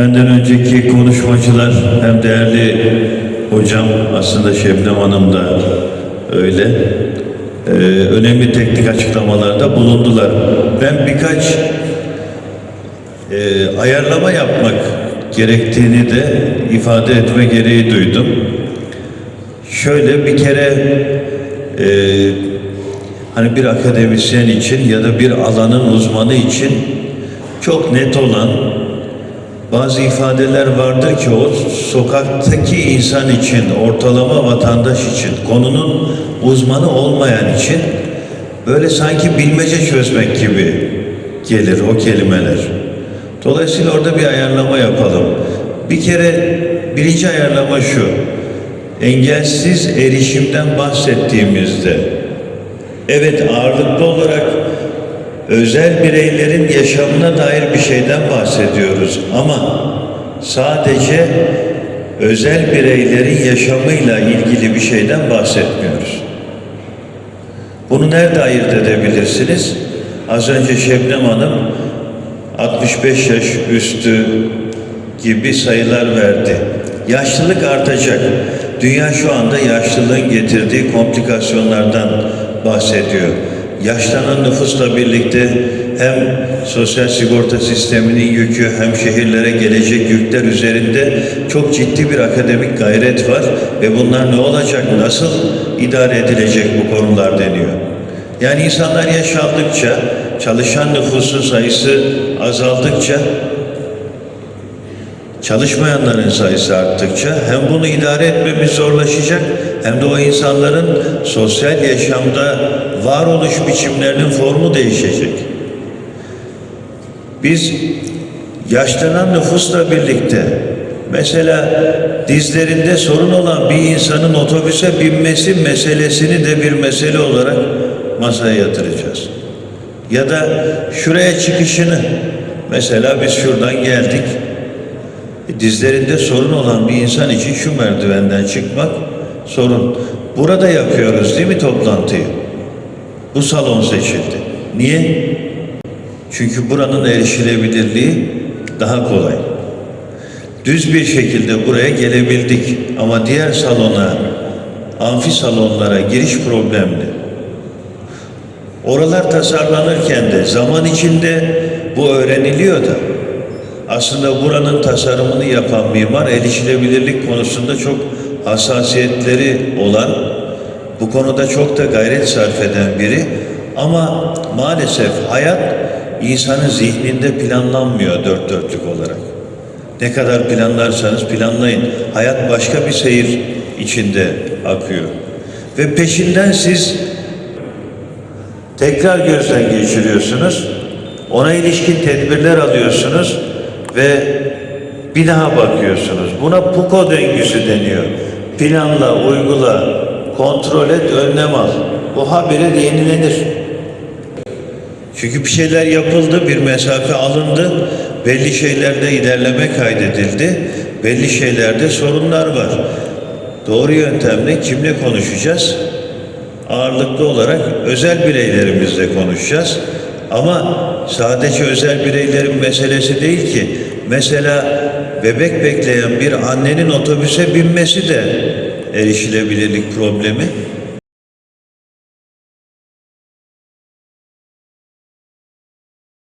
benden önceki konuşmacılar hem değerli hocam aslında Şebnem Hanım da öyle e, önemli teknik açıklamalarda bulundular. Ben birkaç e, ayarlama yapmak gerektiğini de ifade etme gereği duydum. Şöyle bir kere e, hani bir akademisyen için ya da bir alanın uzmanı için çok net olan bazı ifadeler vardır ki o sokaktaki insan için, ortalama vatandaş için, konunun uzmanı olmayan için böyle sanki bilmece çözmek gibi gelir o kelimeler. Dolayısıyla orada bir ayarlama yapalım. Bir kere birinci ayarlama şu. Engelsiz erişimden bahsettiğimizde evet ağırlıklı olarak özel bireylerin yaşamına dair bir şeyden bahsediyoruz ama sadece özel bireylerin yaşamıyla ilgili bir şeyden bahsetmiyoruz. Bunu nerede ayırt edebilirsiniz? Az önce Şebnem Hanım 65 yaş üstü gibi sayılar verdi. Yaşlılık artacak. Dünya şu anda yaşlılığın getirdiği komplikasyonlardan bahsediyor. Yaşlanan nüfusla birlikte hem sosyal sigorta sisteminin yükü hem şehirlere gelecek yükler üzerinde çok ciddi bir akademik gayret var ve bunlar ne olacak, nasıl idare edilecek bu konular deniyor. Yani insanlar yaş aldıkça, çalışan nüfusun sayısı azaldıkça, çalışmayanların sayısı arttıkça hem bunu idare etmemiz zorlaşacak hem de o insanların sosyal yaşamda varoluş biçimlerinin formu değişecek. Biz yaşlanan nüfusla birlikte mesela dizlerinde sorun olan bir insanın otobüse binmesi meselesini de bir mesele olarak masaya yatıracağız. Ya da şuraya çıkışını mesela biz şuradan geldik. Dizlerinde sorun olan bir insan için şu merdivenden çıkmak sorun. Burada yapıyoruz değil mi toplantıyı? Bu salon seçildi. Niye? Çünkü buranın erişilebilirliği daha kolay. Düz bir şekilde buraya gelebildik ama diğer salona, amfi salonlara giriş problemli. Oralar tasarlanırken de zaman içinde bu öğreniliyor da aslında buranın tasarımını yapan mimar erişilebilirlik konusunda çok hassasiyetleri olan, bu konuda çok da gayret sarf eden biri ama maalesef hayat insanın zihninde planlanmıyor dört dörtlük olarak. Ne kadar planlarsanız planlayın. Hayat başka bir seyir içinde akıyor. Ve peşinden siz tekrar gözden geçiriyorsunuz. Ona ilişkin tedbirler alıyorsunuz ve bir daha bakıyorsunuz. Buna PUKO döngüsü deniyor. Planla, uygula, kontrol et, önlem al. Bu habire de yenilenir. Çünkü bir şeyler yapıldı, bir mesafe alındı, belli şeylerde ilerleme kaydedildi, belli şeylerde sorunlar var. Doğru yöntemle kimle konuşacağız? Ağırlıklı olarak özel bireylerimizle konuşacağız. Ama sadece özel bireylerin meselesi değil ki. Mesela bebek bekleyen bir annenin otobüse binmesi de erişilebilirlik problemi.